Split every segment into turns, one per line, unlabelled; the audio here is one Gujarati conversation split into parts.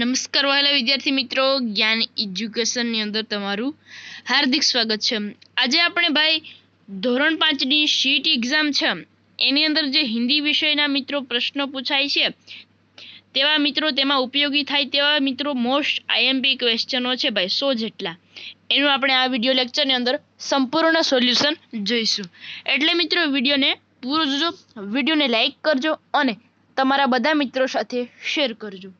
નમસ્કાર વહેલા વિદ્યાર્થી મિત્રો જ્ઞાન એજ્યુકેશનની અંદર તમારું હાર્દિક સ્વાગત છે આજે આપણે ભાઈ ધોરણ પાંચની સીટ એક્ઝામ છે એની અંદર જે હિન્દી વિષયના મિત્રો પ્રશ્નો પૂછાય છે તેવા મિત્રો તેમાં ઉપયોગી થાય તેવા મિત્રો મોસ્ટ આઈએમપી ક્વેશ્ચનો છે ભાઈ સો જેટલા એનું આપણે આ વિડીયો લેક્ચરની અંદર સંપૂર્ણ સોલ્યુશન જોઈશું એટલે મિત્રો વિડીયોને પૂરો જોજો વિડીયોને લાઇક કરજો અને તમારા બધા મિત્રો સાથે શેર કરજો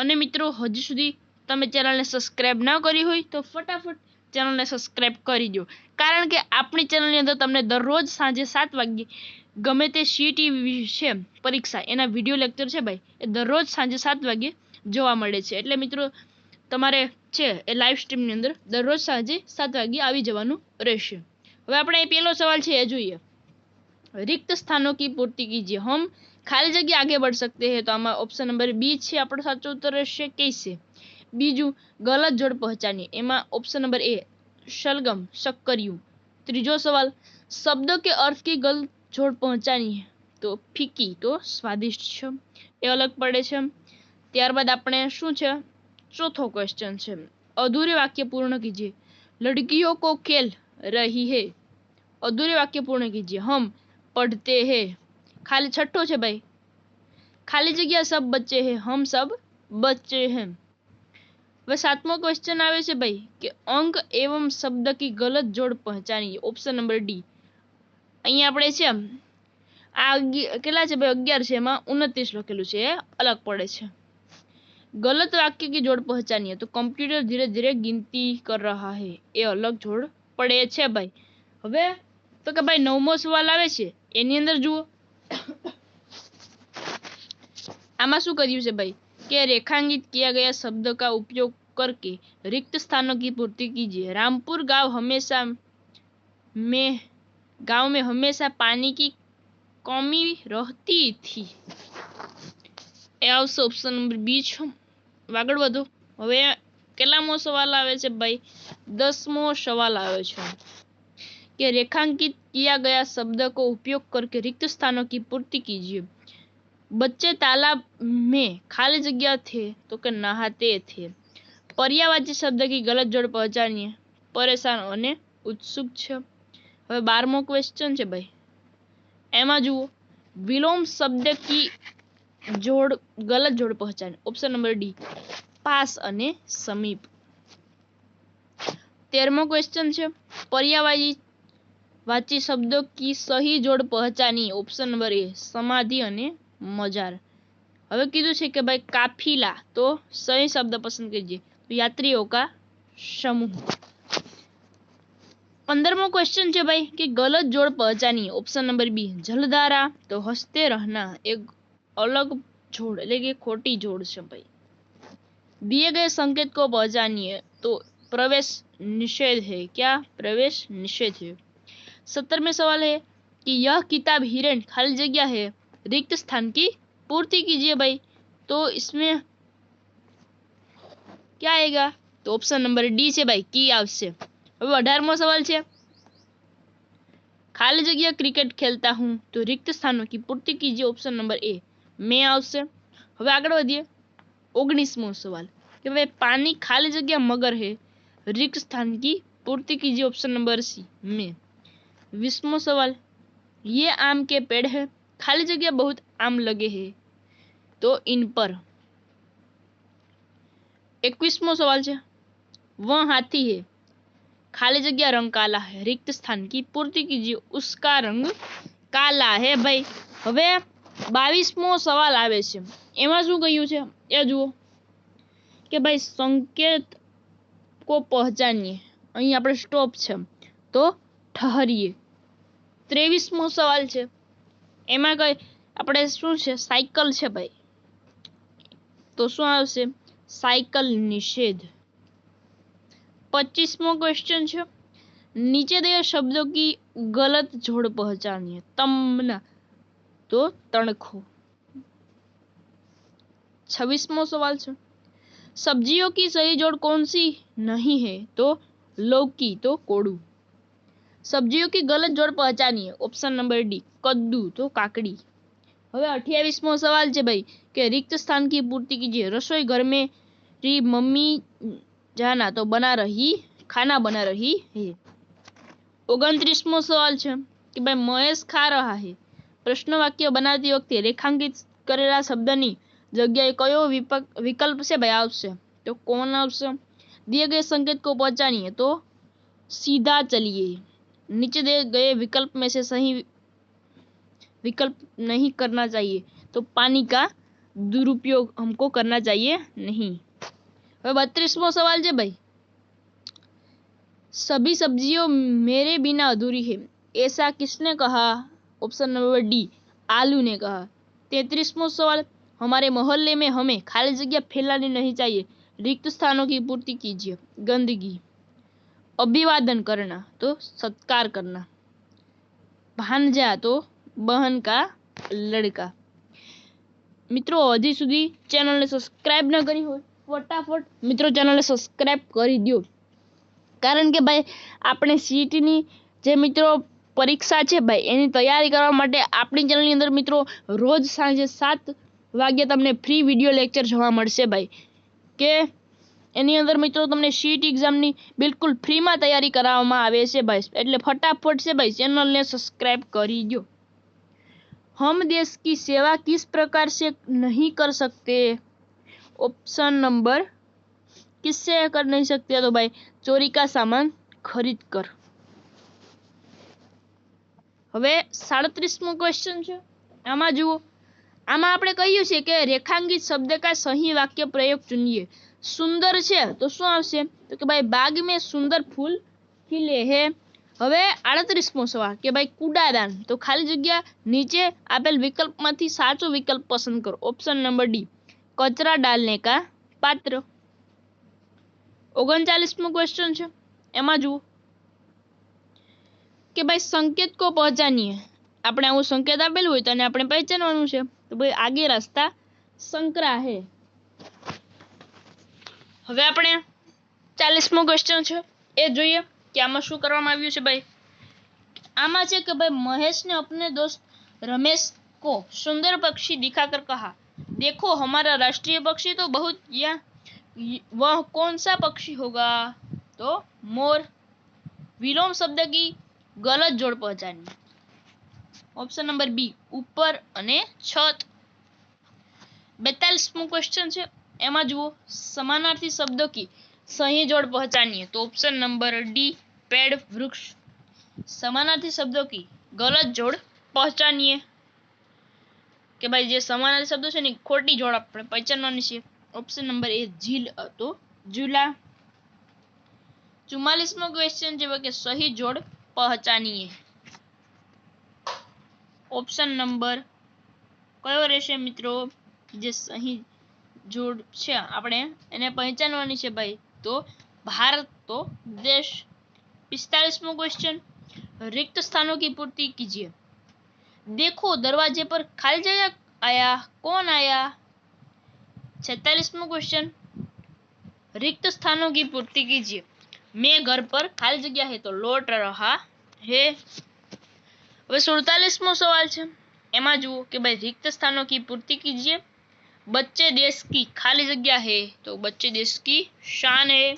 અને મિત્રો હજી સુધી તમે ચેનલને સબસ્ક્રાઈબ ન કરી હોય તો ફટાફટ ચેનલને સબસ્ક્રાઈબ કરી દો કારણ કે આપણી ચેનલની અંદર તમને દરરોજ સાંજે સાત વાગ્યે ગમે તે સીટી છે પરીક્ષા એના વિડીયો લેક્ચર છે ભાઈ એ દરરોજ સાંજે સાત વાગ્યે જોવા મળે છે એટલે મિત્રો તમારે છે એ લાઈવ સ્ટ્રીમની અંદર દરરોજ સાંજે સાત વાગ્યે આવી જવાનું રહેશે હવે આપણે પહેલો સવાલ છે એ જોઈએ રિક્ત સ્થાનો કી પૂર્તિ કીજીએ હમ खाली जगह आगे बढ़ सकते हैं तो आम ऑप्शन नंबर बी है अपना साचो उत्तर रहें कैसे बीजू गलत जड़ पहचानी एम ऑप्शन नंबर ए सलगम शक्करियु तीजो सवाल शब्द के अर्थ की गलत जोड़ पहचानी है तो फीकी तो स्वादिष्ट ये अलग पड़े त्यारबाद अपने शू चौथो क्वेश्चन है अधूरे वाक्य पूर्ण कीजिए लड़कियों को खेल रही है अधूरे वाक्य पूर्ण कीजिए हम पढ़ते हैं ખાલી છઠ્ઠો છે ભાઈ ખાલી જગ્યા સબ બચ્ચે હે હમ સબ બચ્ચે હે હવે સાતમો ક્વેશ્ચન આવે છે ભાઈ કે અંક એવમ શબ્દ કી ગલત જોડ પહચાની ઓપ્શન નંબર ડી અહીંયા આપણે છે આ કેટલા છે ભાઈ અગિયાર છે એમાં ઉનત્રીસ લખેલું છે એ અલગ પડે છે ગલત વાક્ય કી જોડ પહચાની તો કમ્પ્યુટર ધીરે ધીરે ગિનતી કર રહા હે એ અલગ જોડ પડે છે ભાઈ હવે તો કે ભાઈ નવમો સવાલ આવે છે એની અંદર જુઓ आमा शू कर भाई के रेखांकित किया गया शब्द का उपयोग करके रिक्त स्थानों की पूर्ति कीजिए रामपुर गांव हमेशा में गांव में हमेशा पानी की कमी रहती थी ऑप्शन नंबर बी छो आगे हम के सवाल आए भाई दसमो सवाल आए के रेखांकित किया गया शब्द को उपयोग करके रिक्त स्थानों की पूर्ति कीजिए बच्चे तालाब में खाली जगह थे तो के नहाते थे पर्यावाची शब्द की गलत जोड़ पहचानिए परेशान होने उत्सुक बारमो क्वेश्चन है भाई एम जुओ विलोम शब्द की जोड़ गलत जोड़ पहचान ऑप्शन नंबर डी पास समीप तेरमो क्वेश्चन है पर्यावाजी वाची शब्दों की सही जोड़ पहचा ऑप्शन नंबर ए समाधि मजार हमें कीधु कि भाई काफीला तो सही शब्द पसंद कीजिए तो यात्रियों का समूह पंद्रमो क्वेश्चन है भाई कि गलत जोड़ पहचानी ऑप्शन नंबर बी जलधारा तो हसते रहना एक अलग जोड़ एट खोटी जोड़ से भाई दिए गए संकेत को पहचानिए तो प्रवेश निषेध है क्या प्रवेश निषेध है सत्तर सत्तरवें सवाल है कि यह किताब हिरण खाली जगह है रिक्त स्थान की पूर्ति कीजिए भाई तो इसमें क्या आएगा तो ऑप्शन नंबर डी से भाई की आपसे अब अठारवा सवाल छे खाली जगह क्रिकेट खेलता हूँ तो रिक्त स्थानों की पूर्ति कीजिए ऑप्शन नंबर ए में आपसे हम आगे बढ़िए ओगनीसमो सवाल भाई पानी खाली जगह मगर है रिक्त स्थान की पूर्ति कीजिए ऑप्शन नंबर सी में 20મો સવાલ યે આમ કે પેડ હે ખાલી જગ્યા બહુત આમ લાગે હે તો ઇન પર 21મો સવાલ છે વો હાથી હે ખાલી જગ્યા રંગ કાળા હે रिक्त સ્થાન કી પૂર્તિ કીજીયે uska rang kala hai bhai હવે 22મો સવાલ આવે છે એમાં શું કયું છે એ જો કે ભાઈ સંકેત કો પહચાનિયે અહીં આપણે સ્ટોપ છે તો ઠહરિયે 23 वां सवाल छे एमा काय आपले શું છે સાયકલ છે ભાઈ તો શું આવશે સાયકલ નિષેધ 25મો ક્વેશ્ચન છે નીચે દિયર શબ્દોની غلط જોડ ઓળખાનીય તમન તો તણખો 26મો સવાલ છે સબ્જીઓ કી સહી જોડ કૌનસી નહીં હે તો લોકી તો કોરુ સબ્જીઓ કે ગલત જોડ પહચાનીએ ઓપ્શન નંબર ડી કદ્દુ તો કાકડી હવે અઠ્યાવીસમો સવાલ છે ભાઈ કે રિક્ત સ્થાન કી પૂર્તિ કીજીએ રસોઈ ઘર મમ્મી જાના તો બના રહી ખાના બના રહી હે ઓગણત્રીસમો સવાલ છે કે ભાઈ મહેશ ખા રહા હે પ્રશ્ન વાક્ય બનાવતી વખતે રેખાંકિત કરેલા શબ્દની જગ્યાએ કયો વિકલ્પ છે ભાઈ આવશે તો કોણ આવશે દિયે ગયે સંકેત કો પહોંચાણીએ તો સીધા ચલીએ नीचे दिए गए विकल्प में से सही विकल्प नहीं करना चाहिए तो पानी का दुरुपयोग हमको करना चाहिए नहीं હવે सवाल जे भाई सभी सब्जियों मेरे बिना अधूरी है ऐसा किसने कहा ऑप्शन नंबर डी आलू ने कहा तैतीसमो सवाल हमारे मोहल्ले में हमें खाली जगह फैलानी नहीं चाहिए रिक्त स्थानों की पूर्ति कीजिए गंदगी અભિવાદન કરના તો સત્કાર કરના ભાનજા તો બહન કા લડકા મિત્રો હજી સુધી ચેનલને સબસ્ક્રાઇબ ન કરી હોય ફટાફટ મિત્રો ચેનલને સબસ્ક્રાઇબ કરી દો કારણ કે ભાઈ આપણે સીટીની જે મિત્રો પરીક્ષા છે ભાઈ એની તૈયારી કરવા માટે આપણી ચેનલની અંદર મિત્રો રોજ સાંજે સાત વાગ્યે તમને ફ્રી વિડીયો લેક્ચર જોવા મળશે ભાઈ કે અને અંદર મિત્રો તમને સીટ एग्जाम ની બિલકુલ ફ્રી માં તૈયારી કરાવવામાં આવે છે ભાઈ એટલે फटाफट છે ભાઈ ચેનલ ને સબ્સ્ક્રાઇબ કરીજો હમ દેશની સેવા કਿਸ પ્રકાર સે નહીં કર સકતે ઓપ્શન નંબર કਿਸ સે કર નહીં સકતે તો ભાઈ ચોરી કા સામાન ખરીદ કર હવે 37મો ક્વેશ્ચન છે આમાં જુઓ આમાં આપણે કહીયું છે કે रेखांकित શબ્દ કા સહી વાક્ય પ્રયોગ chuniye સુંદર છે તો શું આવશે તો કે ભાઈ બાગ સુંદર ફૂલ ખીલે હે હવે આડત્રીસમો સવાલ કે ભાઈ કુડાદાન તો ખાલી જગ્યા નીચે આપેલ વિકલ્પમાંથી સાચો વિકલ્પ પસંદ કરો ઓપ્શન નંબર ડી કચરા ડાલને કા પાત્ર ઓગણચાલીસમો ક્વેશ્ચન છે એમાં જુઓ કે ભાઈ સંકેત કો પહોંચાનીએ આપણે આવું સંકેત આપેલું હોય તો આપણે પહેચાનવાનું છે તો ભાઈ આગે રસ્તા સંકરા હે હવે આપણે ચાલીસમો क्वेश्चन છે એ જોઈએ કે આમાં શું કરવામાં આવ્યું છે भाई આમાં છે કે ભાઈ महेश ने अपने दोस्त रमेश को सुंदर पक्षी दिखाकर कहा देखो हमारा राष्ट्रीय पक्षी तो बहुत या वह कौन सा पक्षी होगा तो मोर विलोम शब्द की गलत जोड़ पहचानी ઓપ્શન નંબર બી ઉપર छत છત બેતાલીસમું ક્વેશ્ચન છે एम जुओ सार्थी शब्द की सही जोड़ पहचानिए तो ऑप्शन नंबर डी पेड़ वृक्ष सामनार्थी शब्दों की गलत जोड़ पहचानिए कि भाई जो सामनार्थी शब्द है खोटी जोड़ अपने पहचानी ऑप्शन नंबर ए झील तो झूला चुम्मास मो क्वेश्चन जो कि सही जोड़ पहचानिए ऑप्शन नंबर क्यों रहे मित्रों सही જોડ છે આપણે એને પહેચાનવાની છે ભાઈ તો ભારત તો દેશ પિસ્તાલીસમો ક્વેશ્ચન रिक्त स्थानों की पूर्ति कीजिए देखो दरवाजे पर खाली जगह आया कौन आया छत्तालीसवा क्वेश्चन रिक्त स्थानों की पूर्ति कीजिए मैं घर पर खाली जगह है तो लौट रहा है હવે સુડતાલીસમો સવાલ છે એમાં જુઓ કે ભાઈ રિક્ત સ્થાનો કી પૂર્તિ કીજીએ बच्चे देश की खाली जगह है तो बच्चे देश की शान है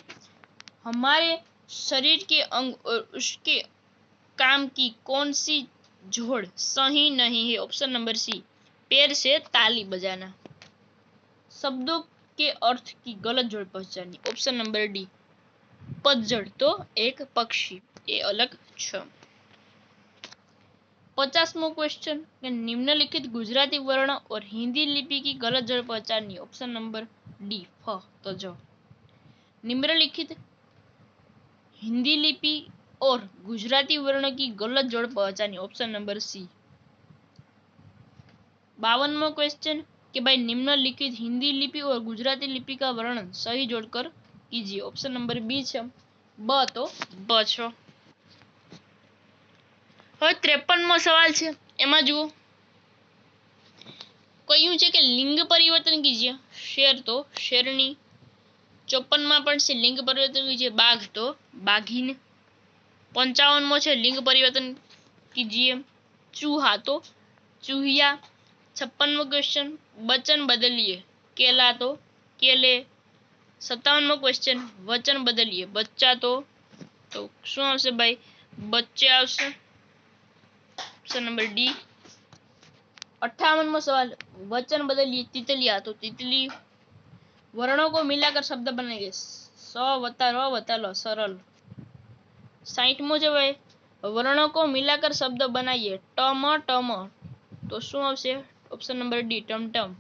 हमारे शरीर के अंग और उसके काम की कौन सी जोड़ सही नहीं है ऑप्शन नंबर सी पैर से ताली बजाना शब्दों के अर्थ की गलत जोड़ पहचानी ऑप्शन नंबर डी पतझड़ तो एक पक्षी ये अलग छ पचासमो क्वेश्चन निम्नलिखित गुजराती वर्ण और हिंदी लिपि की गलत जड़ पहचान ऑप्शन नंबर डी फ तो जो निम्नलिखित हिंदी लिपि और गुजराती वर्ण की गलत जोड़ पहचानी ऑप्शन नंबर सी बावनमो क्वेश्चन कि भाई निम्नलिखित हिंदी लिपि और गुजराती लिपि का वर्णन सही जोड़कर कीजिए ऑप्शन नंबर बी छो ब तो ब छो હવે ત્રેપનમો સવાલ છે એમાં જુઓ કહ્યું છે કે લિંગ પરિવર્તન કીજે શેર તો શેરની ચોપનમાં પણ છે લિંગ પરિવર્તન કીજે બાઘ તો બાઘીન પંચાવનમાં છે લિંગ પરિવર્તન કીજીએ ચૂહા તો ચૂહિયા છપ્પનમો ક્વેશ્ચન વચન બદલીએ કેલા તો કેલે સત્તાવનમો ક્વેશ્ચન વચન બદલીએ બચ્ચા તો તો શું આવશે ભાઈ બચ્ચે આવશે ऑप्शन नंबर डी अट्ठावन सवाल वचन बदलिए तितलिया तो तितली वर्णों को मिलाकर शब्द बनेंगे सतारो सरल साइठ मो जब वर्णों को मिलाकर शब्द बनाइए टम टम तो शू ऑप्शन नंबर डी टम टम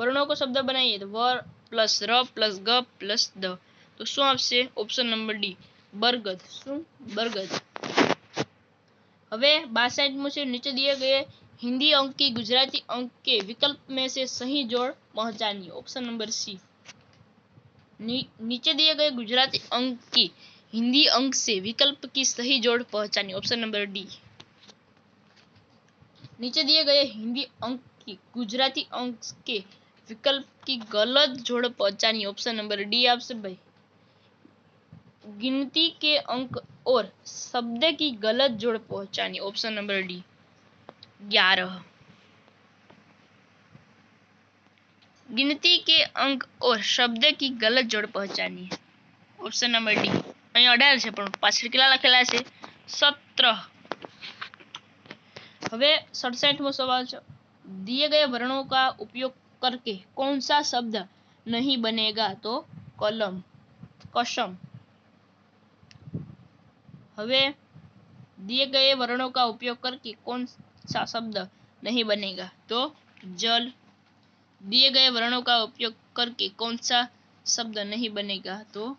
वर्णों को शब्द बनाइए तो वर प्लस र प्लस ग प्लस द तो शू आपसे ऑप्शन नंबर डी बरगद शू बरगद હવે बासठ से नीचे दिए गए हिंदी अंक की गुजराती अंक के विकल्प में से सही जोड़ पहुंचानी ऑप्शन नंबर सी नी, नीचे दिए गए गुजराती अंक की हिंदी अंक से विकल्प की सही जोड़ पहुंचानी ऑप्शन नंबर डी नीचे दिए गए हिंदी अंक की गुजराती अंक के विकल्प की गलत जोड़ पहुंचानी ऑप्शन नंबर डी आपसे भाई गिनती के अंक और शब्द की गलत जोड़ पहुंचानी ऑप्शन नंबर डी ग्यारह गिनती के अंक और शब्द की गलत जोड़ पहचानी ऑप्शन ઓપ્શન નંબર ડી અહીં અઢાર છે પણ પાછળ કેટલા લખેલા છે સત્ર હવે दिए गए वर्णों का उपयोग करके कौन सा शब्द नहीं बनेगा तो कलम कसम हमें दिए गए वर्णों का उपयोग करके कौन सा शब्द नहीं बनेगा तो जल दिए गए वर्णों का उपयोग करके कौन सा शब्द नहीं बनेगा तो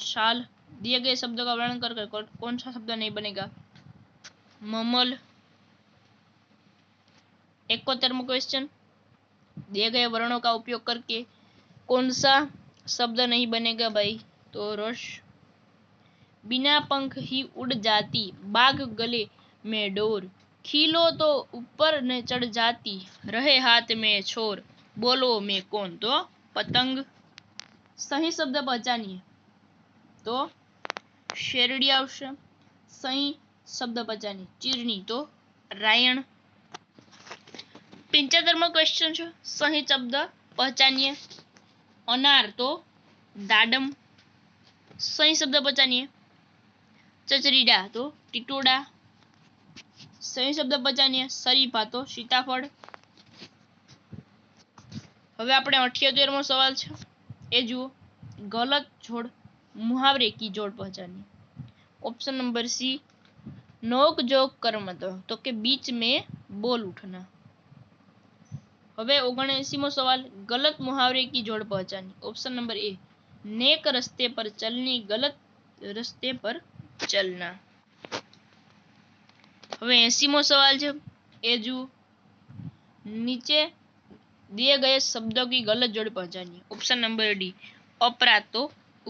शाल दिए गए शब्दों का वर्णन करके कौन सा शब्द नहीं बनेगा ममल इकोतेरमो क्वेश्चन दिए गए वर्णों का उपयोग करके कौन सा शब्द नहीं बनेगा भाई तो रोश બિના પંખ હી उड़ जाती बाग गले में डोर खिलो तो ऊपर न चढ़ जाती रहे हाथ में छोर बोलो में कौन तो पतंग સહી શબ્દ પચાનીએ તો શેરડી આવશે સહી શબ્દ પચાની ચીરણી તો રાયણ માં ક્વેશ્ચન છે સહી શબ્દ પચાનીએ અનાર તો દાડમ સહી શબ્દ પચાનીએ ચચરીડા તો ટીટોડા સહી શબ્દ બચાવીએ સરીફા તો સીતાફળ હવે આપણે અઠ્યોતેરમો સવાલ છે એ જુઓ ગલત જોડ મુહાવરે કી જોડ પહોંચાની ऑप्शन नंबर सी नोक जोक कर मत तो के बीच में बोल उठना હવે ઓગણએંસીમો સવાલ ગલત મુહાવરે કી જોડ પહોંચાની ઓપ્શન નંબર એ नेक रस्ते पर चलनी गलत रस्ते पर चलना હવે એસીમો સવાલ છે એ જુઓ નીચે दिए गए शब्दों की गलत जोड़ पहुंचानी ऑप्शन नंबर डी अपरातो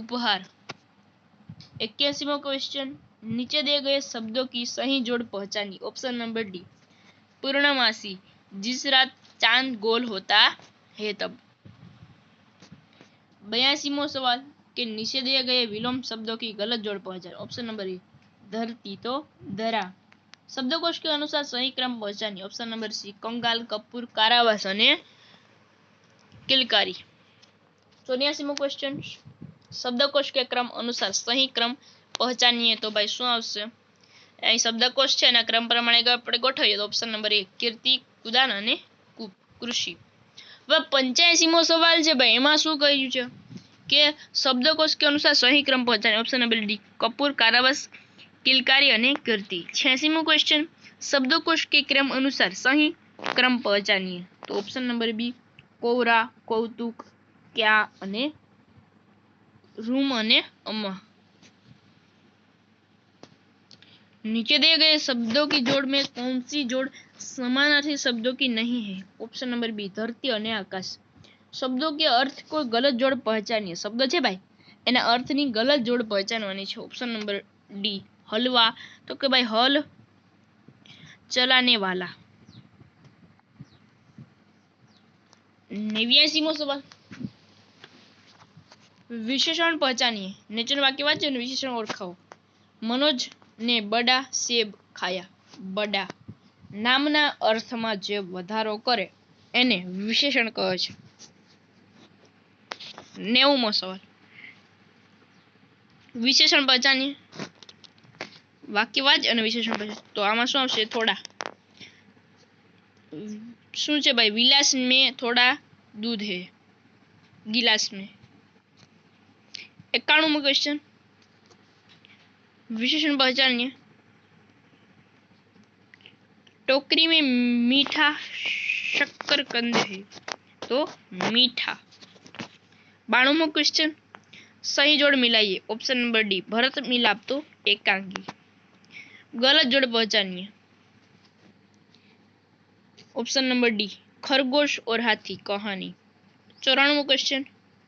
उपहार इक्यासीवा क्वेश्चन नीचे दिए गए शब्दों की सही जोड़ पहचानिए ऑप्शन नंबर डी पूर्णमासी जिस रात चांद गोल होता है तब बयासीमो सवाल કે नीचे दिए गए विलोम शब्दों की गलत जोड़ पहचान ऑप्शन नंबर ए धरती तो धरा શબ્દકોશ કે અનુસાર સહી ક્રમ પહોંચાની ઓપ્શન નંબર સી કંગાલ કપૂર કારાવાસ અને કિલકારી ચોર્યાસીમો ક્વેશ્ચન શબ્દકોશ કે ક્રમ અનુસાર સહી ક્રમ પહોંચાનીએ તો ભાઈ શું આવશે અહીં શબ્દકોશ છે એના ક્રમ પ્રમાણે આપણે ગોઠવીએ તો ઓપ્શન નંબર એક કીર્તિ કુદાન અને કૃષિ હવે પંચ્યાસીમો સવાલ છે ભાઈ એમાં શું કહ્યું છે के शब्दकोश के अनुसार सही क्रम पहुंचाने ऑप्शन नंबर डी कपूर कारावास किलकारी कीर्ति छियासीवो क्वेश्चन शब्दकोश के क्रम अनुसार सही क्रम पहचानिए तो ऑप्शन नंबर बी कोवरा कौतुक क्या अने रूम अने अम्मा नीचे दिए गए शब्दों की जोड़ में कौन सी जोड़ समानार्थी शब्दों की नहीं है ऑप्शन नंबर बी धरती आकाश શબ્દો કે અર્થ કોઈ ગલત જોડ પહેચાનીએ શબ્દ છે ભાઈ એના અર્થની ગલત જોડ પહેચાનવાની છે ઓપ્શન નંબર ડી હલવા તો કે ભાઈ હલ ચલાને વાલા નેવ્યાસીમો સવાલ વિશેષણ પહેચાનીએ નેચર વાક્ય વાંચો અને વિશેષણ ઓળખાવો મનોજ ને બડા સેબ ખાયા બડા નામના અર્થમાં જે વધારો કરે એને વિશેષણ કહે છે नेवम सवाल विशेषण पहचानी वक्यवाज और विशेषण पहचान तो आम शू आ थोड़ा शू भाई विलास में थोड़ा दूध है गिलास में एकाणु में क्वेश्चन विशेषण पहचानिए टोकरी में मीठा शक्कर कंद है तो मीठा બાણુંમો ક્વેશ્ચન સહી જોડ મિલાઈએ option number D Bharat Milap એકાંગી ગલત જોડ પહચાનીએ ઓપ્શન નંબર ડી ખરગોશ ઓર હાથી કહાની ચોરાણુંમો ક્વેશ્ચન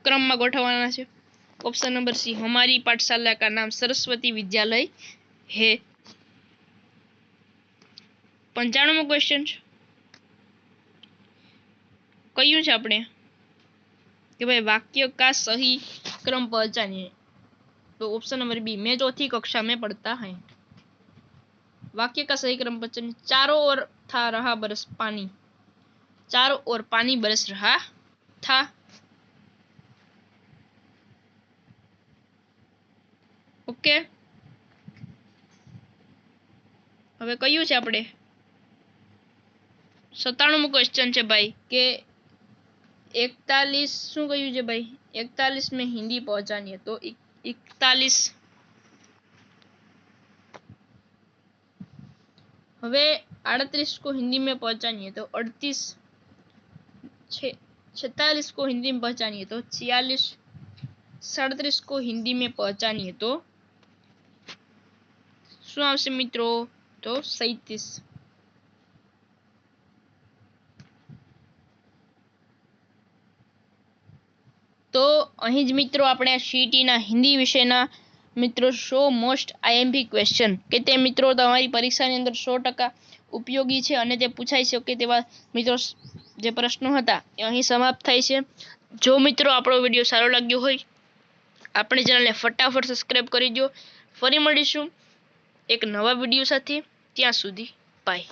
ક્રમમાં ગોઠવવાના છે ઓપ્શન નંબર સી હમારી પાઠશાલા કા નામ સરસ્વતી વિદ્યાલય હે પંચાણુંમો ક્વેશ્ચન કયું છે આપણે કે ભાઈ વાક્યઓ કા સહી ક્રમ પજાનીએ તો ઓપ્શન નંબર બી મેં તો થી કક્ષા મે પઢતા હૈ વાક્ય કા સહી ક્રમ પચન ચારો ઓર થા રહા બરસ પાણી ચારો ઓર પાણી બરસ રહા થા ઓકે હવે કયું છે આપણે 97 મો ક્વેશ્ચન છે ભાઈ કે 41 શું કયું છે ભાઈ 41 મે હિન્દી પહોંચાની હે તો 41 હવે 38 કો હિન્દી મે પહોંચાની હે તો 38 46 કો હિન્દી મે પહોંચાની હે તો 46 37 કો હિન્દી મે પહોંચાની હે તો શું આવશે મિત્રો તો 37 તો અહીં જ મિત્રો આપણે સીટીના e હિન્દી વિશેના મિત્રો શો મોસ્ટ આઈએમપી ક્વેશ્ચન કે તે મિત્રો તમારી પરીક્ષાની અંદર સો ટકા ઉપયોગી છે અને તે પૂછાઈ શકે તેવા મિત્રો જે પ્રશ્નો હતા એ અહીં સમાપ્ત થાય છે જો મિત્રો આપણો વિડીયો સારો લાગ્યો હોય આપણે ચેનલને ફટાફટ સબસ્ક્રાઈબ કરી દો ફરી મળીશું એક નવા વિડીયો સાથે ત્યાં સુધી બાય